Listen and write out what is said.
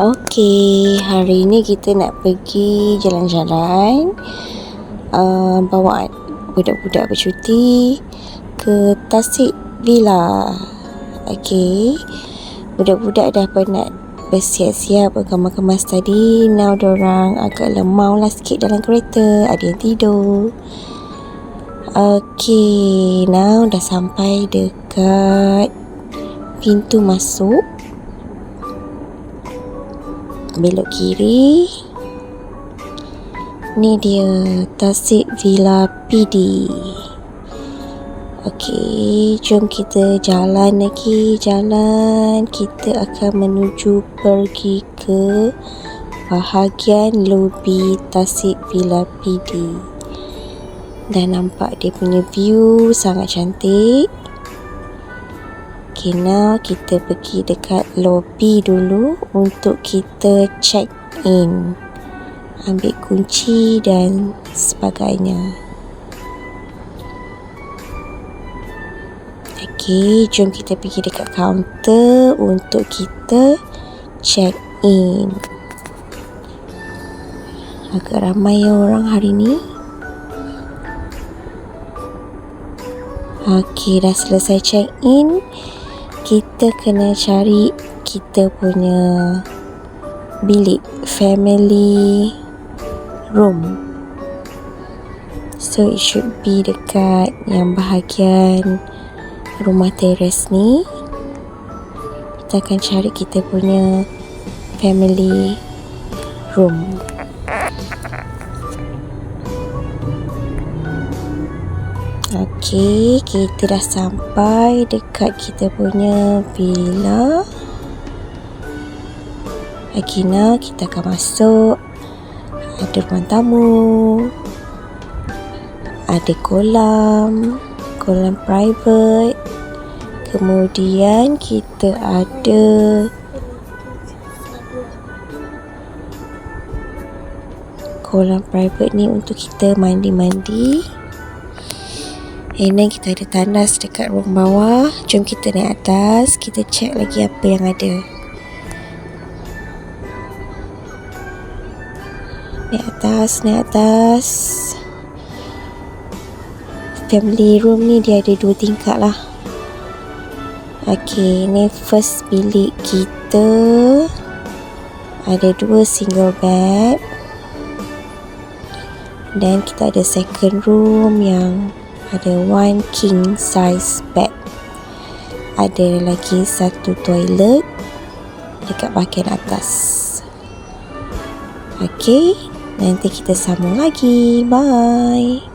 Okey, hari ni kita nak pergi jalan-jalan uh, bawa budak-budak bercuti ke Tasik Villa. Okey. Budak-budak dah penat bersiap-siap berkemas-kemas tadi. Now orang agak lemau lah sikit dalam kereta. Ada yang tidur. Okey, now dah sampai dekat pintu masuk belok kiri. Ni dia Tasik Villa PD Okey, jom kita jalan lagi jalan. Kita akan menuju pergi ke bahagian lobi Tasik Villa PD dan nampak dia punya view sangat cantik Now kita pergi dekat lobby dulu untuk kita check in. Ambil kunci dan sebagainya. Okay, jom kita pergi dekat kaunter untuk kita check in. Agak ramai orang hari ni. Okay, dah selesai check in kita kena cari kita punya bilik family room. So it should be dekat yang bahagian rumah teres ni. Kita akan cari kita punya family room Okey, kita dah sampai dekat kita punya villa. Akina, kita akan masuk. Ada ruang tamu. Ada kolam. Kolam private. Kemudian kita ada kolam private ni untuk kita mandi-mandi. Then kita ada tandas dekat ruang bawah. Jom kita naik atas. Kita check lagi apa yang ada. Naik atas, naik atas. Family room ni dia ada dua tingkat lah. Okay, ni first bilik kita. Ada dua single bed. Dan kita ada second room yang ada one king size bed. Ada lagi satu toilet dekat bahagian atas. Ok nanti kita sambung lagi. Bye